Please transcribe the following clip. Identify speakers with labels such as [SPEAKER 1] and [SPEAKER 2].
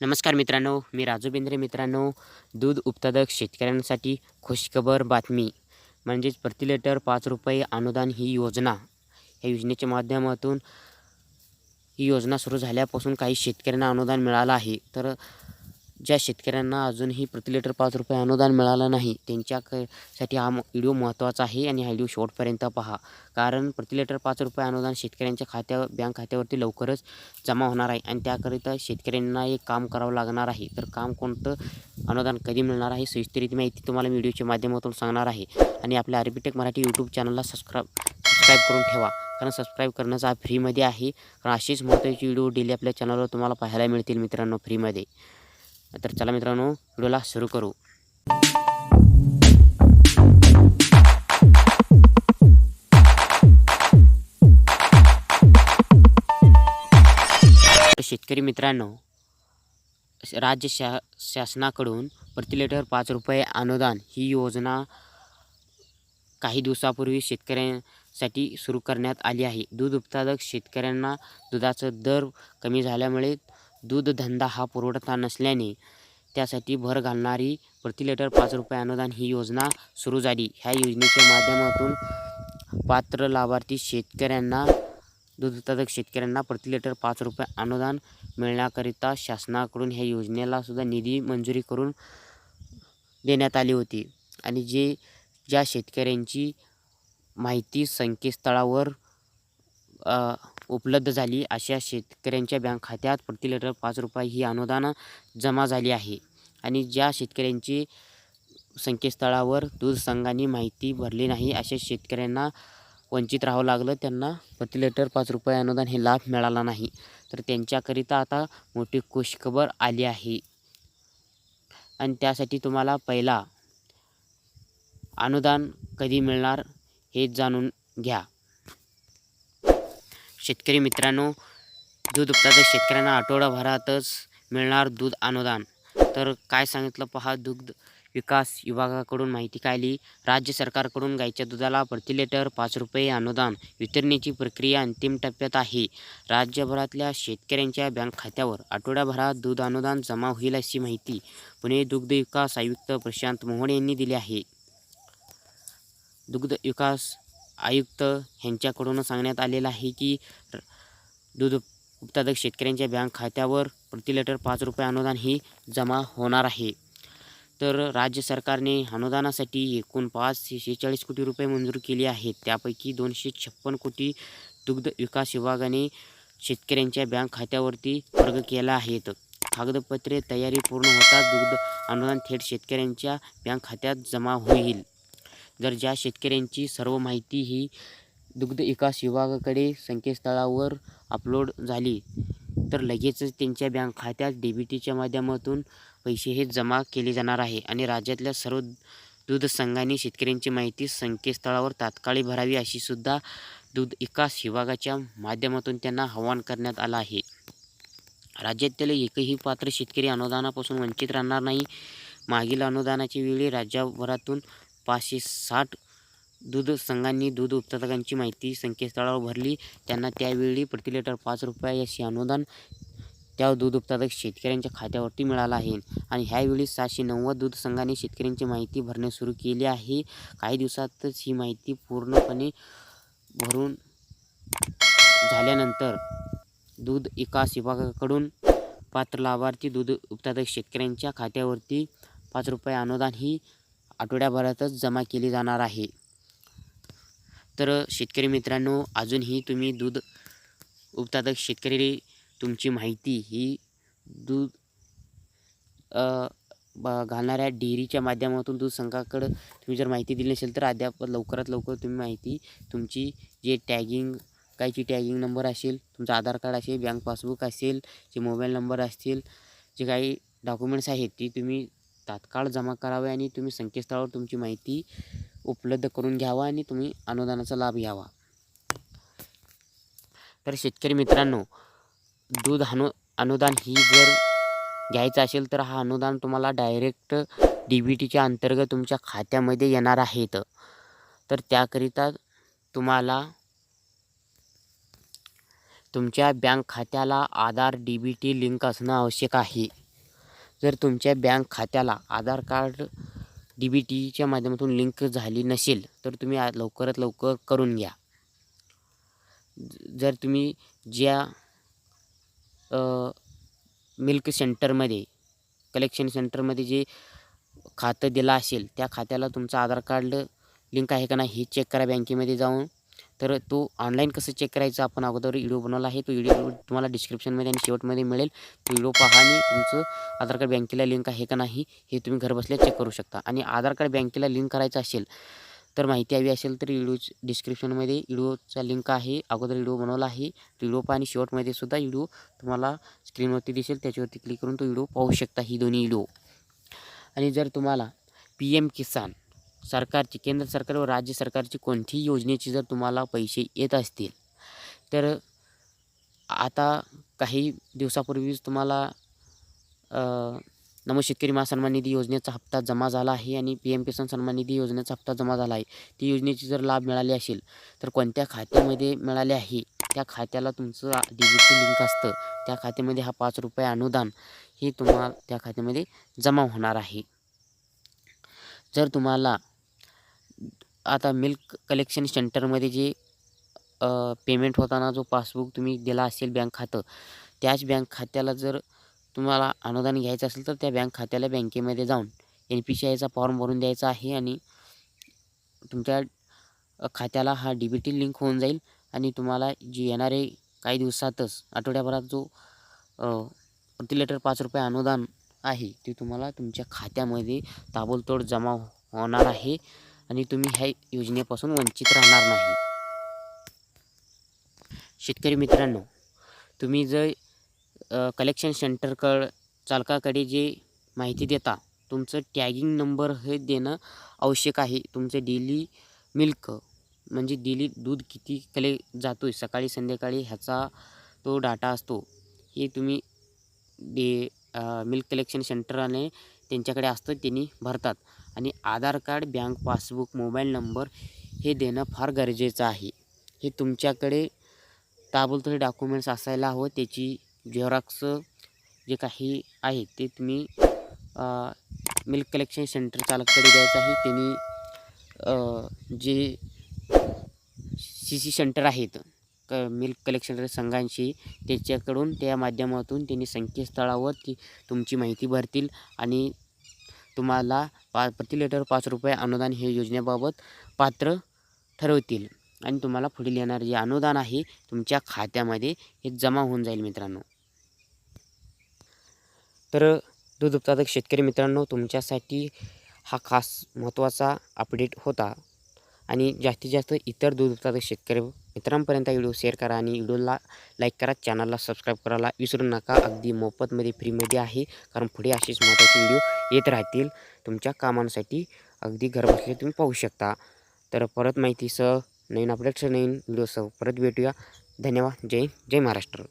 [SPEAKER 1] नमस्कार मित्रांनो मी राजू बेंद्रे मित्रांनो दूध उत्पादक शेतकऱ्यांसाठी खुशखबर बातमी. म्हणजेच प्रति लिटर पाच रुपये अनुदान ही योजना. या योजनेच्या माध्यमातून ही योजना सुरू झाल्यापासून काही शेतकऱ्यांना अनुदान मिळालं आहे. तर ज्या शेतकऱ्यांना अजूनही प्रति लिटर पाच रुपये अनुदान मिळालं नाही त्यांच्या क साठी हा व्हिडिओ महत्त्वाचा आहे आणि हा व्हिडिओ शेवटपर्यंत पहा. कारण प्रति लिटर पाच रुपये अनुदान शेतकऱ्यांच्या खात्या बँक खात्यावरती लवकरच जमा होणार आहे आणि त्याकरिता शेतकऱ्यांना एक काम करावं लागणार आहे. तर काम कोणतं? अनुदान कधी मिळणार आहे? सविस्तरित माहिती तुम्हाला व्हिडिओच्या माध्यमातून सांगणार आहे. आणि आपल्या आरबीटेक मराठी यूट्यूब चॅनलला सबस्क्राईब सबस्क्राईब करून ठेवा. कारण सबस्क्राईब करण्याचा फ्रीमध्ये आहे. कारण अशीच महत्त्वाची व्हिडिओ डेली आपल्या चॅनलवर तुम्हाला पाहायला मिळतील मित्रांनो फ्रीमध्ये. तर चला मित्रांनो व्हिडिओला सुरू करू. शेतकरी मित्रांनो राज्य शा शासनाकडून प्रति लिटर पाच रुपये अनुदान ही योजना काही दिवसापूर्वी शेतकऱ्यांसाठी सुरू करण्यात आली आहे. दूध उत्पादक शेतकऱ्यांना दुधाचं दर कमी झाल्यामुळे दूधधंदा हा पुरवठा नसल्याने त्यासाठी भर घालणारी प्रति लिटर पाच रुपये अनुदान ही योजना सुरू झाली. ह्या योजनेच्या माध्यमातून पात्र लाभार्थी शेतकऱ्यांना दूध उत्पादक शेतकऱ्यांना प्रति लिटर पाच रुपये अनुदान मिळण्याकरिता शासनाकडून ह्या योजनेला सुद्धा निधी मंजुरी करून देण्यात आली होती. आणि जे ज्या शेतकऱ्यांची माहिती संकेतस्थळावर उपलब्ध झाली. अशा शेतकऱ्यांच्या बँक खात्यात प्रति लिटर पाच रुपये ही अनुदान जमा झाली आहे. आणि ज्या शेतकऱ्यांची संकेतस्थळावर दूध संघांनी माहिती भरली नाही अशा शेतकऱ्यांना वंचित राहावं लागलं. त्यांना प्रति लिटर पाच रुपये अनुदान हे लाभ मिळाला नाही. तर त्यांच्याकरिता आता मोठी खुशखबर आली आहे. आणि त्यासाठी तुम्हाला पहिला अनुदान कधी मिळणार हे जाणून घ्या. शेतकरी मित्रांनो दूध उत्पादक शेतकऱ्यांना आठवडाभरातच मिळणार दूध अनुदान. तर काय सांगितलं पहा दुग्ध विकास विभागाकडून माहिती काढली. राज्य सरकारकडून गाईच्या दुधाला प्रति लिटर पाच रुपये अनुदान वितरणाची प्रक्रिया अंतिम टप्प्यात आहे. राज्यभरातल्या शेतकऱ्यांच्या बँक खात्यावर आठवड्याभरात दूध अनुदान जमा होईल अशी माहिती पुणे दुग्ध विकास आयुक्त प्रशांत मोहन यांनी दिली आहे. दुग्ध विकास आयुक्त यांच्याकडून सांगण्यात आलेलं आहे की दूध उत्पादक शेतकऱ्यांच्या बँक खात्यावर प्रति लिटर पाच रुपये अनुदान ही जमा होणार आहे. तर राज्य सरकारने अनुदानासाठी एकूण पाचशे शेहेचाळीस कोटी रुपये मंजूर केले आहेत. त्यापैकी दोनशे छप्पन कोटी दुग्ध विकास विभागाने शेतकऱ्यांच्या बँक खात्यावरती वर्ग केला आहेत. कागदपत्रे तयारी पूर्ण होताच दुग्ध अनुदान थेट शेतकऱ्यांच्या बँक खात्यात जमा होईल. जर ज्या शेतकऱ्यांची सर्व माहिती ही दुग्ध विकास विभागाकडे संकेतस्थळावर अपलोड झाली तर लगेचच त्यांच्या बँक खात्यात डीबीटीच्या माध्यमातून पैसे हे जमा केले जाणार आहे आणि राज्यातल्या सर्व दूध संघांनी शेतकऱ्यांची माहिती संकेतस्थळावर तात्काळी भरावी अशी सुद्धा दूध विकास विभागाच्या माध्यमातून त्यांना आवाहन करण्यात आलं आहे. राज्यातील एकही पात्र शेतकरी अनुदानापासून वंचित राहणार नाही. मागील अनुदानाच्या वेळी राज्यभरातून पाचशे साठ दूध संघांनी दूध उत्पादकांची माहिती संकेतस्थळावर भरली. त्यांना त्यावेळी प्रति लिटर पाच रुपये अशी अनुदान त्या दूध उत्पादक शेतकऱ्यांच्या खात्यावरती मिळाला आहे. आणि ह्यावेळी सातशे नव्वद दूध संघांनी शेतकऱ्यांची माहिती भरणे सुरू केली आहे. काही दिवसातच ही माहिती पूर्णपणे भरून झाल्यानंतर दूध विकास विभागाकडून पात्र लाभार्थी दूध उत्पादक शेतकऱ्यांच्या खात्यावरती पाच रुपये अनुदान ही आठवड्याभरातच जमा केली जाणार आहे. तर शेतकरी मित्रांनो अजूनही तुम्ही दूध उत्पादक शेतकरी तुमची माहिती ही दूध ब- घालणाऱ्या डेअरीच्या माध्यमातून दूध संघाकडं तुम्ही जर माहिती दिली नसेल तर अद्याप लवकरात लवकर तुम्ही माहिती तुमची जे टॅगिंग कायची टॅगिंग नंबर असेल तुमचं आधार कार्ड असेल बँक पासबुक असेल जे मोबाईल नंबर असतील जे काही डॉक्युमेंट्स आहेत ती तुम्ही तात्काळ जमा करावे आणि तुम्ही संकेतस्थळावर तुमची माहिती उपलब्ध करून घ्यावा आणि तुम्ही अनुदानाचा लाभ घ्यावा. तर शेतकरी मित्रांनो दूध अनु अनुदान ही जर घ्यायचं असेल तर हा अनुदान तुम्हाला डायरेक्ट डी बी टीच्या अंतर्गत तुमच्या खात्यामध्ये येणार आहेत तर त्याकरिता तुम्हाला तुमच्या बँक खात्याला Aadhaar D B T link असणं आवश्यक आहे. जर तुमच्या बँक खात्याला आधार कार्ड डी बी टीच्या माध्यमातून लिंक झाली नसेल तर तुम्ही लवकरात लवकर करून घ्या. ज- जर तुम्ही ज्या मिल्क सेंटरमध्ये कलेक्शन सेंटरमध्ये जे खातं दिलं असेल त्या खात्याला तुमचं आधार कार्ड लिंक आहे का नाही हे चेक करा बँकेमध्ये जाऊन. तर तो ऑनलाईन कसं चेक करायचं? आपण अगोदर व्हिडिओ बनवला आहे. तो व्हिडिओ तुम्हाला डिस्क्रिप्शनमध्ये आणि शेवटमध्ये मिळेल. तो व्हिडिओ पहा आणि तुमचं आधार कार्ड बँकेला लिंक आहे का नाही हे तुम्ही घरबसल्या चेक करू शकता. आणि आधार कार्ड बँकेला लिंक करायचं असेल तर माहिती हवी असेल तर व्हिडिओ डिस्क्रिप्शनमध्ये व्हिडिओचा लिंक आहे. अगोदर व्हिडिओ बनवला आहे. व्हिडिओ पहा आणि शेवटमध्ये सुद्धा व्हिडिओ तुम्हाला स्क्रीनवरती दिसेल. त्याच्यावरती क्लिक करून तो व्हिडिओ पाहू शकता. ही दोन्ही व्हिडिओ आणि जर तुम्हाला पी एम किसान सरकारची केंद्र सरकार व राज्य सरकारची कोणतीही योजनेची जर तुम्हाला पैसे येत असतील तर आता काही दिवसापूर्वीच तुम्हाला नमो शेतकरी महासन्मान निधी योजनेचा हप्ता जमा झाला आहे आणि पी एम किसान सन्मान निधी योजनेचा हप्ता जमा झाला आहे. ती योजनेची जर लाभ मिळाली असेल तर कोणत्या खात्यामध्ये मिळाले आहे? त्या खात्याला तुमचं डिजिटल लिंक असतं. त्या खात्यामध्ये हा पाच रुपये अनुदान हे तुम्हाला त्या खात्यामध्ये जमा होणार आहे. जर तुम्हाला आता मिल्क कलेक्शन सेंटरमध्ये जे पेमेंट होताना जो पासबुक तुम्ही दिला असेल बँक खातं त्याच बँक खात्याला जर तुम्हाला अनुदान घ्यायचं असेल तर त्या बँक खात्याला बँकेमध्ये जाऊन एन पी सी आयचा फॉर्म भरून द्यायचा आहे आणि तुमच्या खात्याला हा डी बी टी लिंक होऊन जाईल आणि तुम्हाला जी येणारे काही दिवसातच आठवड्याभरात जो अ, प्रति लिटर पाच रुपये अनुदान आहे ते तुम्हाला तुमच्या खात्यामध्ये ताबडतोब जमा होणार आहे. आणि तुम्ही ह्या योजनेपासून वंचित राहणार नाही. शेतकरी मित्रांनो तुम्ही जर कलेक्शन सेंटरकड चालकाकडे जे माहिती देता तुमचं टॅगिंग नंबर हे देणं आवश्यक आहे. तुमचं डेली मिल्क म्हणजे डेली दूध किती कले जातो आहे सकाळी संध्याकाळी ह्याचा तो डाटा असतो. हे तुम्ही डे मिल्क कलेक्शन सेंटरने त्यांच्याकडे असतं त्यांनी भरतात. आणि Aadhaar card bank passbook mobile number हे देणं फार गरजेचं आहे. हे तुमच्याकडे ताबडतोब डॉक्युमेंट्स असायला हवं त्याची झेरॉक्स जे काही आहे ते तुम्ही मिल्क कलेक्शन सेंटर चालकाकडे द्यायचं आहे. त्यांनी जे सी सी सेंटर आहेत क मिल्क कलेक्शन संघांशी त्याच्याकडून त्या माध्यमातून त्यांनी संकेतस्थळावर ती तुमची माहिती भरतील आणि तुम्हाला पा प्रति लिटर पाच रुपये अनुदान हे योजनेबाबत पात्र ठरवतील आणि तुम्हाला पुढील येणारं जे अनुदान आहे तुमच्या खात्यामध्ये हे जमा होऊन जाईल मित्रांनो. तर दूध उत्पादक शेतकरी मित्रांनो तुमच्यासाठी हा खास महत्त्वाचा अपडेट होता आणि जास्तीत जास्त इतर दूध उत्पादक शेतकरी मित्रांपर्यंत व्हिडिओ शेअर करा आणि व्हिडिओला लाईक करा चॅनलला सबस्क्राईब करायला विसरू नका. अगदी मोफतमध्ये फ्रीमध्ये आहे कारण पुढे असेच महत्त्वाचे व्हिडिओ येत राहतील. तुमच्या कामांसाठी अगदी घरबसले तुम्ही पाहू शकता. तर परत माहितीसह नवीन अपडेट्स नवीन व्हिडिओसह परत भेटूया. धन्यवाद. जय जय महाराष्ट्र.